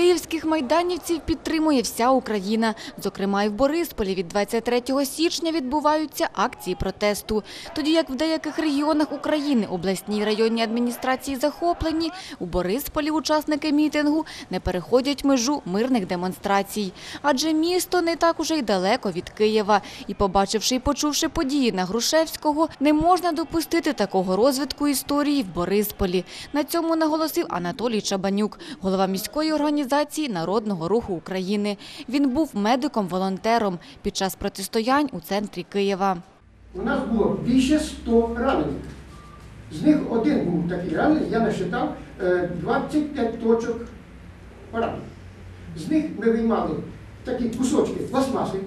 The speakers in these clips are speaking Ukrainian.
Київських майданівців підтримує вся Україна. Зокрема, і в Борисполі від 23 січня відбуваються акції протесту. Тоді як в деяких регіонах України обласні і районні адміністрації захоплені, у Борисполі учасники мітингу не переходять межу мирних демонстрацій. Адже місто не так уже й далеко від Києва. І побачивши і почувши події на Грушевського, не можна допустити такого розвитку історії в Борисполі. На цьому наголосив Анатолій Чабанюк, голова міської організації Народного руху України. Він був медиком-волонтером під час протистоянь у центрі Києва. У нас було більше 100 ранених. З них один був такий ранений, я насчитав е, 25 точок поранень. З них ми виймали такі кусочки пластмаси.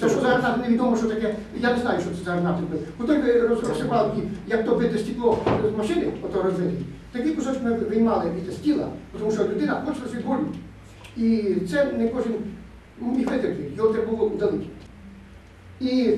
Те, що за гранати невідомо, що таке, я не знаю, що це за гранати були. Потім ми розсипали як то бите стекло з машини, ото розбиті. Такі кусочки ми виймали від тіла, тому що людина почалась від болю. І це не кожен міг витерпіти, його треба було удалити. І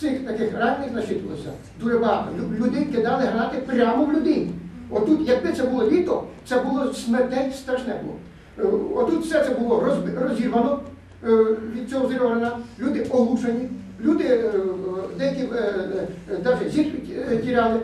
цих таких ранених насчитувалося дуже багато. Лю- Люди кидали гранати прямо в людей. Отут, якби це було літо, це було смертельно страшне було. Е, Отут все це було розірвано е, від цього зірвана, люди оглушені, люди е, деякі навіть зір тіряли,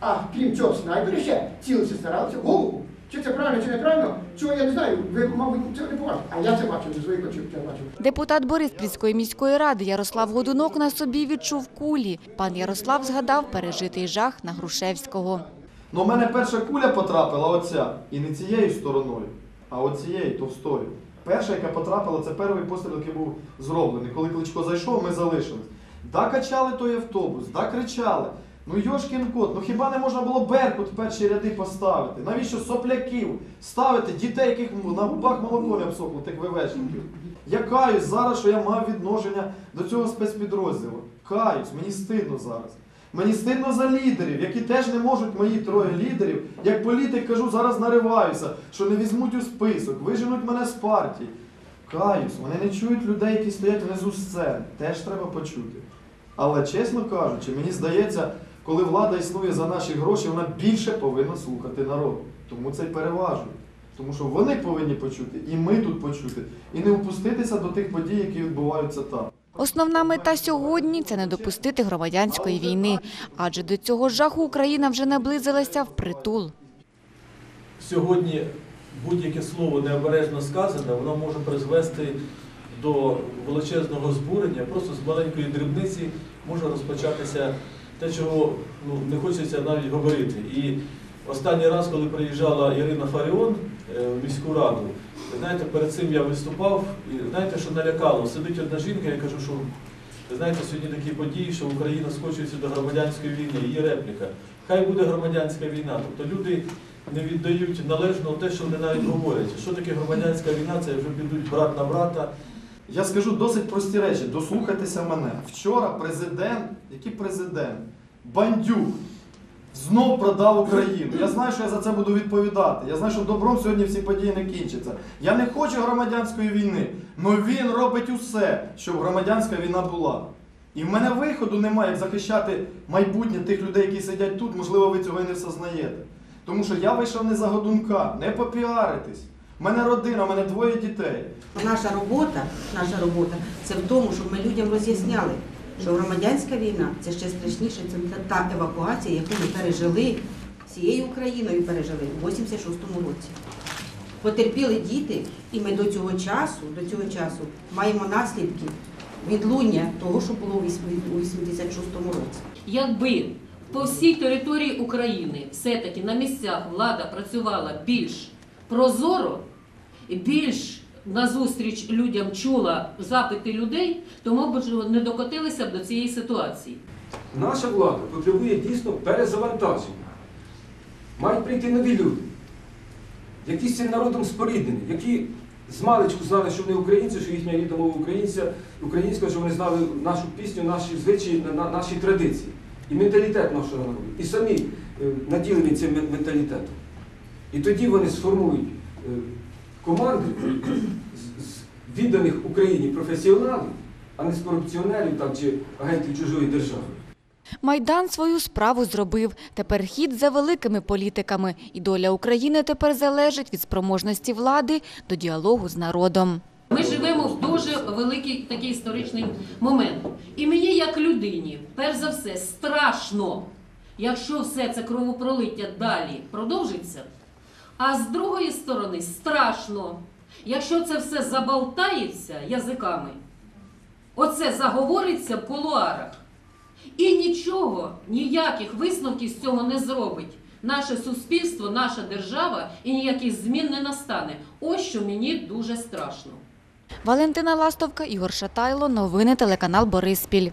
а крім цього снайпери ще цілися, старалися в голову. Чи це правильно, чи неправильно, цього я не знаю. Ви, мабуть, цього не побачите. А я це бачив, зі своїх очей це бачив. Депутат Бориспільської міської ради Ярослав Годунок на собі відчув кулі. Пан Ярослав згадав пережитий жах на Грушевського. Ну, в мене перша куля потрапила оця. І не цією стороною, а оцією товстою. Перша, яка потрапила, це перший постріл, який був зроблений. Коли Кличко зайшов, ми залишились. Да качали той автобус, да кричали. Ну Йошкін кот, ну хіба не можна було Беркут в перші ряди поставити? Навіщо сопляків ставити дітей, яких на губах молоко не обсохло, тих ВВшників? Я каюсь зараз, що я мав відношення до цього спецпідрозділу. Каюсь, мені стидно зараз. Мені стидно за лідерів, які теж не можуть мої троє лідерів. Як політик кажу, зараз нариваюся, що не візьмуть у список, виженуть мене з партії. Каюсь, вони не чують людей, які стоять внизу сцени. Теж треба почути. Але чесно кажучи, мені здається, коли влада існує за наші гроші, вона більше повинна слухати народ. Тому це й переважує. Тому що вони повинні почути, і ми тут почути, і не опуститися до тих подій, які відбуваються там. Основна мета сьогодні це не допустити громадянської війни, адже до цього жаху Україна вже наблизилася впритул. сьогодні будь-яке слово необережно сказане, воно може призвести до величезного збурення, просто з маленької дрібниці може розпочатися те, чого ну, не хочеться навіть говорити. І останній раз, коли приїжджала Ірина Фаріон е, в міську раду, знаєте, перед цим я виступав, і знаєте, що налякало. Сидить одна жінка, я кажу, що ви знаєте, сьогодні такі події, що Україна скочується до громадянської війни. Її репліка. Хай буде громадянська війна. Тобто люди не віддають належно те, що вони навіть говорять. Що таке громадянська війна? Це вже підуть брат на брата. Я скажу досить прості речі. Дослухайтеся мене. Вчора президент, який президент? Бандюк знов продав Україну. Я знаю, що я за це буду відповідати. Я знаю, що добром сьогодні всі події не кінчаться. Я не хочу громадянської війни, але він робить усе, щоб громадянська війна була. І в мене виходу немає, як захищати майбутнє тих людей, які сидять тут. Можливо, ви цього і не всознаєте. Тому що я вийшов не за годунка, не попіаритись. У мене родина, у мене двоє дітей. Наша робота, наша робота це в тому, щоб ми людям роз'ясняли, що громадянська війна це ще страшніше, це та евакуація, яку ми пережили всією Україною пережили в 86-му році. Потерпіли діти, і ми до цього часу, до цього часу маємо наслідки відлуння того, що було у 86-му році. Якби по всій території України все-таки на місцях влада працювала більш прозоро, більш назустріч людям чула запити людей, то ми б не докотилися б до цієї ситуації. Наша влада потребує дійсно перезавантаження. Мають прийти нові люди, які з цим народом споріднені, які з маличку знали, що вони українці, що їхня рідна мова українця, українська, що вони знали нашу пісню, наші звичаї, на- на- наші традиції. І менталітет нашого народу. І самі е, наділені цим менталітетом. І тоді вони сформують е, команди з- з відданих Україні професіоналів, а не з корупціонерів там, чи агентів чужої держави. Майдан свою справу зробив. Тепер хід за великими політиками. І доля України тепер залежить від спроможності влади до діалогу з народом. Ми живемо в дуже великий такий історичний момент. І мені, як людині, перш за все, страшно, якщо все це кровопролиття далі продовжиться. А з другої сторони, страшно, якщо це все заболтається язиками, оце заговориться в кулуарах. І нічого, ніяких висновків з цього не зробить наше суспільство, наша держава і ніяких змін не настане. Ось що мені дуже страшно. Валентина Ластовка, Ігор Шатайло. Новини телеканал Бориспіль.